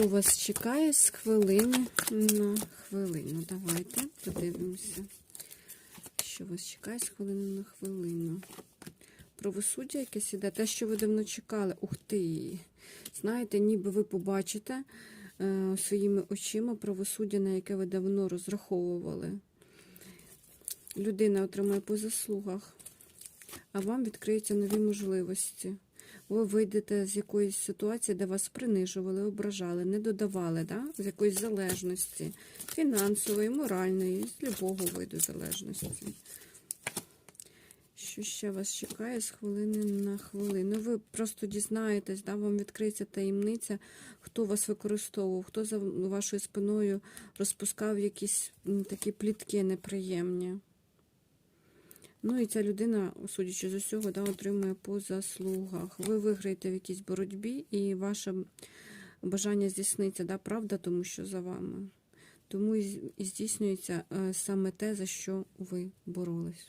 Що вас чекає з хвилини на хвилину? Давайте подивимося. Що вас чекає з хвилини на хвилину? Правосуддя якесь іде, те, що ви давно чекали. Ух ти! Знаєте, ніби ви побачите е, своїми очима правосуддя, на яке ви давно розраховували. Людина отримає по заслугах, а вам відкриються нові можливості. Ви вийдете з якоїсь ситуації, де вас принижували, ображали, не додавали, да? з якоїсь залежності, фінансової, моральної, з любого виду залежності. Що ще вас чекає з хвилини на хвилину? Ви просто дізнаєтесь, да? вам відкриється таємниця, хто вас використовував, хто за вашою спиною розпускав якісь такі плітки неприємні. Ну і ця людина, судячи з усього, да, отримує по заслугах. Ви виграєте в якійсь боротьбі, і ваше бажання здійсниться, да, правда, тому що за вами. Тому і здійснюється е, саме те, за що ви боролись.